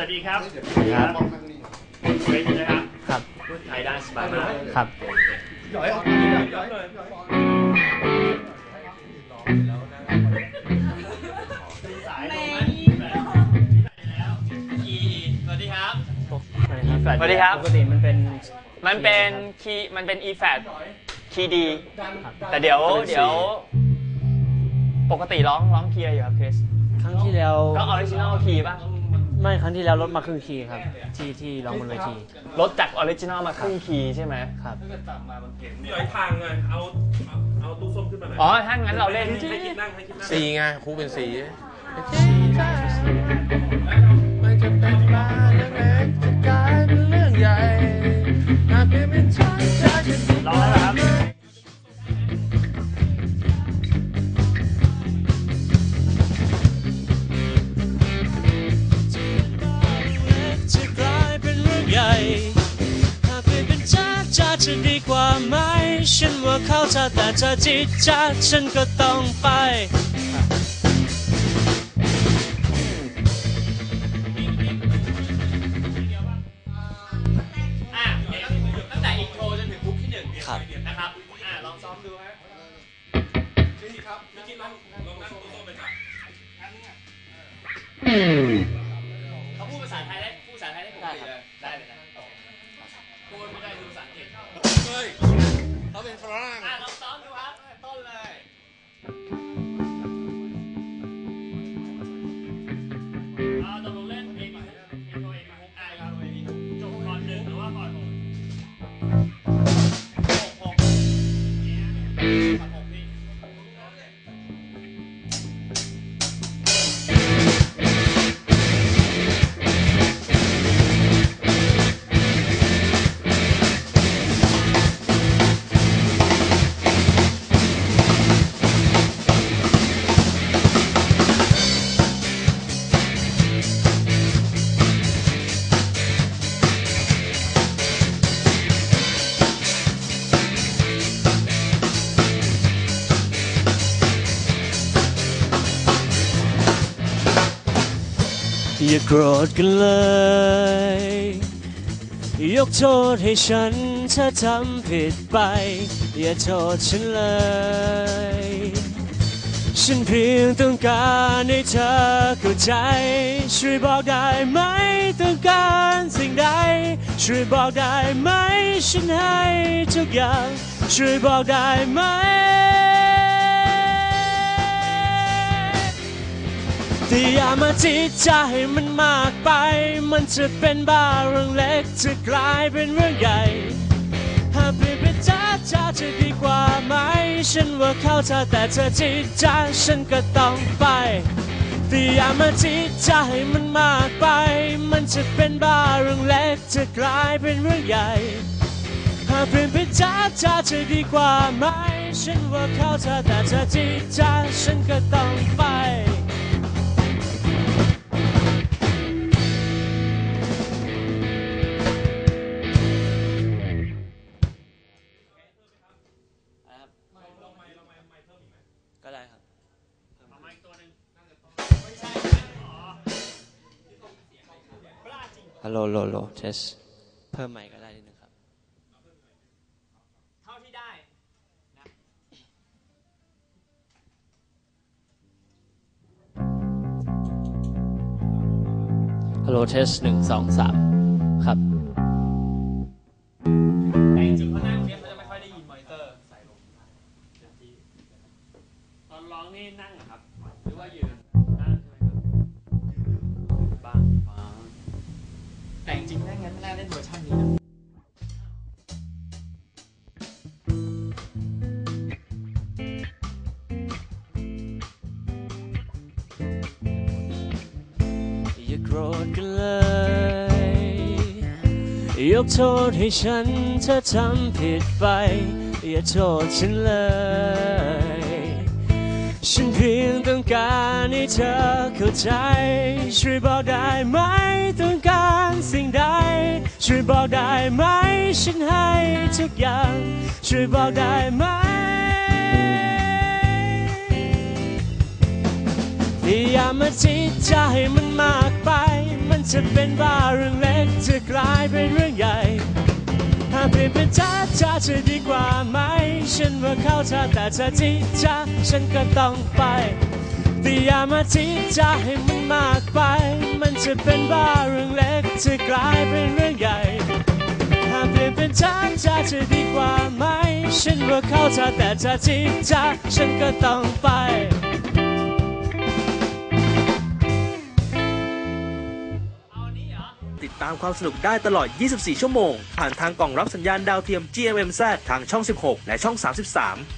วัสดีครับครับเว้นนะครับครับพูดไทยได้สบายมากครับสายตรงนั้นแล้วคีสวัสดีครับสวัสดีครับ ปกติมันเป็น มันเป็นคีย์มันเป็น e f a t คีย์ดี แต่เดี๋ยว เดี๋ยว ปกติร้องร้องคีย์อะไรอยู่ครับคริส ครั้งที่แล้ว ก็ออริจินอลคีย์ป่ะ ไม่ครั้งที่แล้วลดมาครึ่งคีย์ครับ ที่ที่ร้องบนเวทีลดจากออริจินอลมาครึ่งคีย์ใช่ไหมครับพี่หอยทางไงเอาเอาเอาตู้ส้มขึ้นมาหน่อยอ๋อถ้างั้นเราเล่นให้คิดนั่งให้คิดนั่ง สีไงครูเป็นสีมั จ้าจะดีกว่าไหม ฉันว่าเขาจะแต่จะจิตจ้าฉันก็ต้องไป อะเดี๋ยวตั้งแต่อินโทรจนถึงบุ๊กที่หนึ่งครับนะครับอะลองซ้อมดูฮะพี่ครับพี่คิดลองลองนั่งตู้ส้มไปครับเขาพูดภาษาไทยได้พูดภาษาไทยได้ปกติเลยได้เลยนะ เข อย่าโกรธกันเลย ยกโทษให้ฉันถ้าทำผิดไป อย่าโทษฉันเลย ฉันเพียงต้องการให้เธอเข้าใจ ช่วยบอกได้ไหมต้องการสิ่งใด ช่วยบอกได้ไหมฉันให้ทุกอย่าง ช่วยบอกได้ไหม แต่อย่ามาจิตใจมันมากไป มันจะเป็นบ้าเรื่องเล็กจะกลายเป็นเรื่องใหญ่หากเปลี่ยนเป็นจ้าจ้าจะดีกว่าไหม ฉันว่าเข้าเธอแต่เธอจิตจ้าฉันก็ต้องไปแต่อย่ามาจิตใจมันมากไป มันจะเป็นบ้าเรื่องเล็กจะกลายเป็นเรื่องใหญ่หากเปลี่ยนเป็นจ้าจ้าจะดีกว่าไหม ฉันว่าเข้าเธอแต่เธอจิตจ้าฉันก็ต้องไป ฮัลโหลโหลโหลเทสเพิ่มใหม่ก็ได้นิดนึงครับ เท่าที่ได้ฮัลโหลเทสหนึ่งสองสามั้นไม่น่าเล่นเวอร์ชันนี้นะอย่าโกรธกันเลย ยกโทษให้ฉันถ้าทำผิดไป อย่าโทษฉันเลย ฉันเพียงต้องการให้เธอเข้าใจ ช่วยบอกได้ไหมต้องการสิ่งใด ช่วยบอกได้ไหมฉันให้ทุกอย่าง ช่วยบอกได้ไหมที่อย่ามาจิตให้มันมากไป มันจะเป็นบ้าเรื่องเล็กจะกลายเป็นเรื่องใหญ่ถ้าเปลี่ยนเป็นจ้าจ้าจะดีกว่าไหม ฉันว่าเข้าใจแต่จะจิจ้าฉันก็ต้องไป แต่อย่ามาจิจ้าให้มันมากไป มันจะเป็นบ้าเรื่องเล็กจะกลายเป็นเรื่องใหญ่ถ้าเปลี่ยนเป็นจ้าจ้าจะดีกว่าไหม ฉันว่าเข้าใจแต่จะจิจ้าฉันก็ต้องไปติดตามความสนุกได้ตลอด 24 ชั่วโมง ผ่านทางกล่องรับสัญญาณดาวเทียม GMMZ ทางช่อง 16 และช่อง 33